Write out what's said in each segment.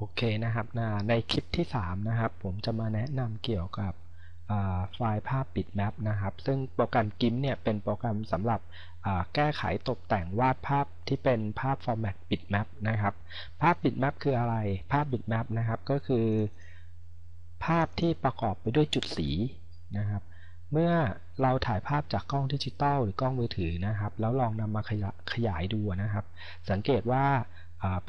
โอเคนะครับในคลิปที่ 3 นะครับ ผมจะมาแนะนำเกี่ยวกับไฟล์ภาพ bitmap นะครับ ซึ่งโปรแกรม GIMP เนี่ยเป็นโปรแกรมสำหรับแก้ไขตกแต่งวาดภาพที่เป็นภาพ format bitmap นะครับ ภาพ bitmap คืออะไร ภาพ bitmap นะครับก็คือ ภาพที่ประกอบไปด้วยจุดสีนะครับ เมื่อเราถ่ายภาพจากกล้องดิจิตอลหรือกล้องมือถือนะครับ แล้วลองนำมาขยายดูนะครับ สังเกตว่า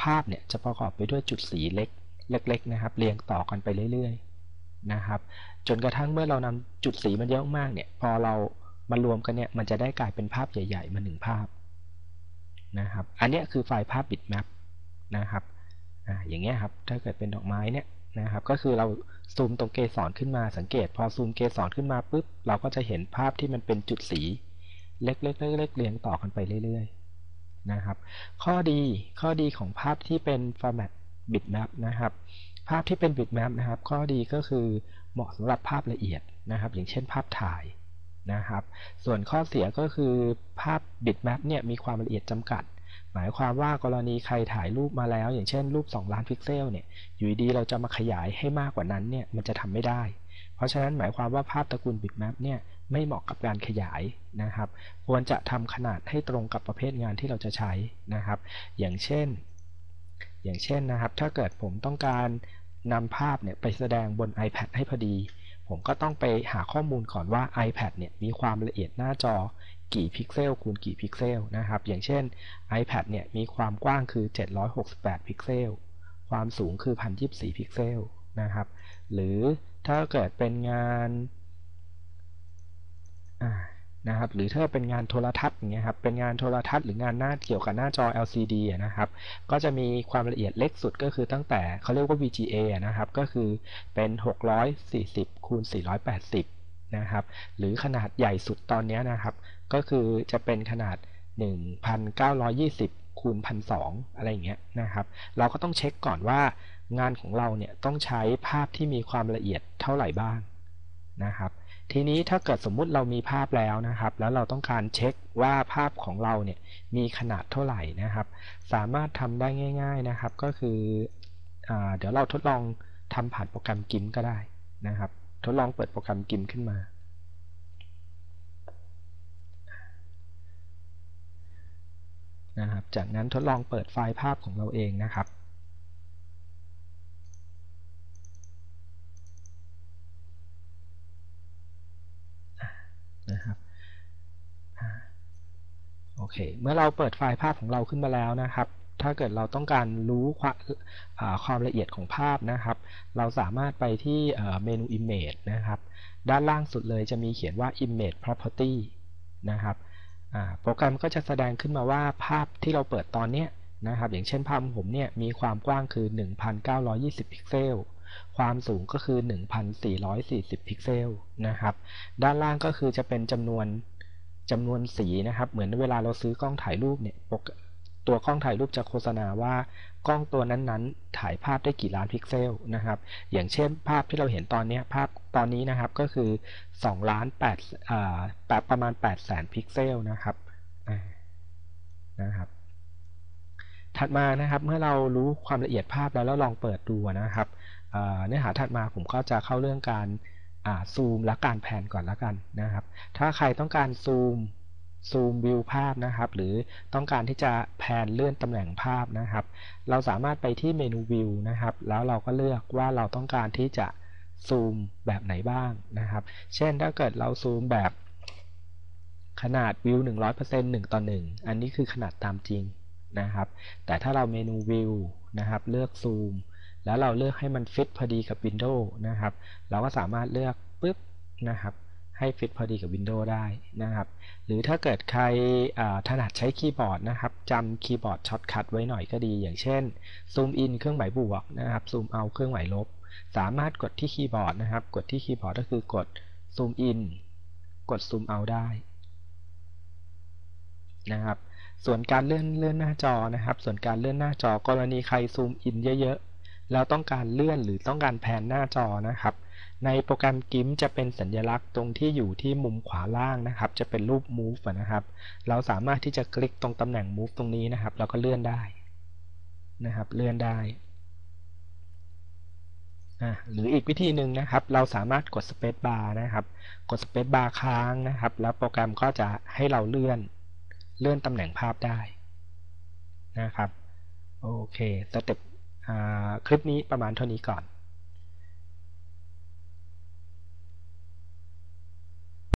ภาพเนี่ยจะประกอบไปด้วยจุดสีเล็กเล็กๆนะครับ เรียงต่อกันไปเรื่อยๆนะครับ จนกระทั่งเมื่อเรานำจุดสีมันเยอะมากเนี่ย พอเรามารวมกันเนี่ยมันจะได้กลายเป็นภาพใหญ่ๆมาหนึ่งภาพนะครับ อันนี้คือไฟล์ภาพ bitmap นะครับออย่างเงี้ยครับ ถ้าเกิดเป็นดอกไม้เนี่ยนะครับ ก็คือเราซูมตรงเกสรขึ้นมาสังเกต พอซูมเกสรขึ้นมาปุ๊บเราก็จะเห็นภาพที่มันเป็นจุดสี เล็กๆเล็กๆเรียงต่อกันไปเรื่อยๆ นะครับ ข้อดีข้อดีของภาพที่เป็น format bitmap นะครับ ภาพที่เป็น bitmap นะครับ ข้อดีก็คือเหมาะสำหรับภาพละเอียดนะครับ อย่างเช่นภาพถ่ายนะครับ ส่วนข้อเสียก็คือภาพ bitmap เนี่ยมีความละเอียดจำกัด หมายความว่ากรณีใครถ่ายรูปมาแล้ว อย่างเช่นรูป 2 ล้านพิกเซลเนี่ยอยู่ดีเราจะมาขยายให้มากกว่านั้นเนี่ยมันจะทำไม่ได้ เพราะฉะนั้นหมายความว่าภาพตระกูล bitmap เนี่ยไม่เหมาะกับการขยายนะครับ ควรจะทำขนาดให้ตรงกับประเภทงานที่เราจะใช้นะครับ อย่างเช่น อย่างเช่นนะครับ ถ้าเกิดผมต้องการนำภาพเนี่ยไปแสดงบน iPad ให้พอดี ผมก็ต้องไปหาข้อมูลก่อนว่า iPad เนี่ยมีความละเอียดหน้าจอกี่พิกเซลคูณกี่พิกเซลนะครับ อย่างเช่น iPad เนี่ยมีความกว้างคือ 768 พิกเซล ความสูงคือ 1024 พิกเซลนะครับ หรือ ถ้าเกิดเป็นงานนะครับหรือถ้าเป็นงานโทรทัศน์อย่างเงี้ยครับเป็นงานโทรทัศน์หรืองานหน้าเกี่ยวกับหน้าจอ LCD นะครับก็จะมีความละเอียดเล็กสุดก็คือตั้งแต่เขาเรียกว่า VGA นะครับก็คือเป็น 640คูณ480นะครับหรือขนาดใหญ่สุดตอนนี้นะครับก็คือจะเป็นขนาด 1920คูณ1,200อะไรอย่างเงี้ยนะครับเราก็ต้องเช็คก่อนว่า งานของเราเนี่ยต้องใช้ภาพที่มีความละเอียดเท่าไหร่บ้างนะครับ ทีนี้ถ้าเกิดสมมุติเรามีภาพแล้วนะครับ แล้วเราต้องการเช็คว่าภาพของเราเนี่ยมีขนาดเท่าไหร่นะครับ สามารถทำได้ง่าย ๆนะครับ ก็คืออเดี๋ยวเราทดลองทำผ่านโปรแกรมกิมก็ได้นะครับ ทดลองเปิดโปรแกรมกิมขึ้นมานะครับจากนั้นทดลองเปิดไฟล์ภาพของเราเองนะครับนะครับโอ เค เมื่อเราเปิดไฟล์ภาพของเราขึ้นมาแล้วนะครับ ถ้าเกิดเราต้องการรู้ความละเอียดของภาพนะครับ เราสามารถไปที่เมนู Image นะครับ ด้านล่างสุดเลยจะมีเขียนว่า Image Property นะครับโปรแกรมก็จะแสดงขึ้นมาว่าภาพที่เราเปิดตอนนี้นะครับ อย่างเช่นภาพของผมเนี่ยมีความกว้างคือ 1920 พิกเซลความสูงก็คือ 1440 พิกเซลนะครับ ด้านล่างก็คือจะเป็นจำนวน จำนวนสีนะครับ เหมือนเวลาเราซื้อกล้องถ่ายรูปเนี่ยตัวกล้องถ่ายรูปจะโฆษณาว่ากล้องตัวนั้นๆ ถ่ายภาพได้กี่ล้านพิกเซลนะครับ อย่างเช่นภาพที่เราเห็นตอนนี้ภาพตอนนี้นะครับก็คือ2ล้าน8อ่าประมาณ8แสนพิกเซลนะครับนะครับ ถัดมานะครับเมื่อเรารู้ความละเอียดภาพแล้วแล้วลองเปิดดูนะครับเนื้อหาถัดมาผมก็จะเข้าเรื่องการ ซูมและการแผนก่อนแล้วกันนะครับ ถ้าใครต้องการซูมซูมวิวภาพนะครับ หรือต้องการที่จะแผนเลื่อนตำแหน่งภาพนะครับ เราสามารถไปที่เมนูวิวนะครับ แล้วเราก็เลือกว่าเราต้องการที่จะซูมแบบไหนบ้างนะครับ เช่นถ้าเกิดเราซูมแบบขนาดวิว 100% 1 ต่อ 1 อันนี้คือขนาดตามจริงนะครับ แต่ถ้าเราเมนูวิวนะครับ เลือกซูม แล้วเราเลือกให้มันฟิตพอดีกับ Windows นะครับ เราก็สามารถเลือกปุ๊บนะครับ ให้ฟิตพอดีกับ Windows ได้นะครับ หรือถ้าเกิดใครถนัดใช้คีย์บอร์ดนะครับจำคีย์บอร์ดช็อตคัทไว้หน่อยก็ดี อย่างเช่นซูมอินเครื่องหมายบวกนะครับซูมเอาเครื่องหมายลบ สามารถกดที่คีย์บอร์ดนะครับ กดที่คีย์บอร์ดก็คือกดซูมอินกดซูมเอาได้นะครับส่วนการเลื่อนเลื่อนหน้าจอนะครับ ส่วนการเลื่อนหน้าจอกรณีใครซูมอินเยอะ เราต้องการเลื่อนหรือต้องการแพนหน้าจอนะครับ ในโปรแกรมกิมจะเป็นสัญญลักษณ์ตรงที่อยู่ที่มุมขวาล่างนะครับ จะเป็นรูป move นะครับ เราสามารถที่จะคลิกตรงตำแหน่ง move ตรงนี้นะครับ แล้วก็เลื่อนได้นะครับ เลื่อนได้หรืออีกวิธีหนึ่งนะครับ เราสามารถกด Space Bar นะครับ กด Space Bar ค้างนะครับ แล้วโปรแกรมก็จะให้เราเลื่อนเลื่อนตำแหน่งภาพได้นะครับ โอเค สเต็ป คลิปนี้ประมาณเท่านี้ก่อน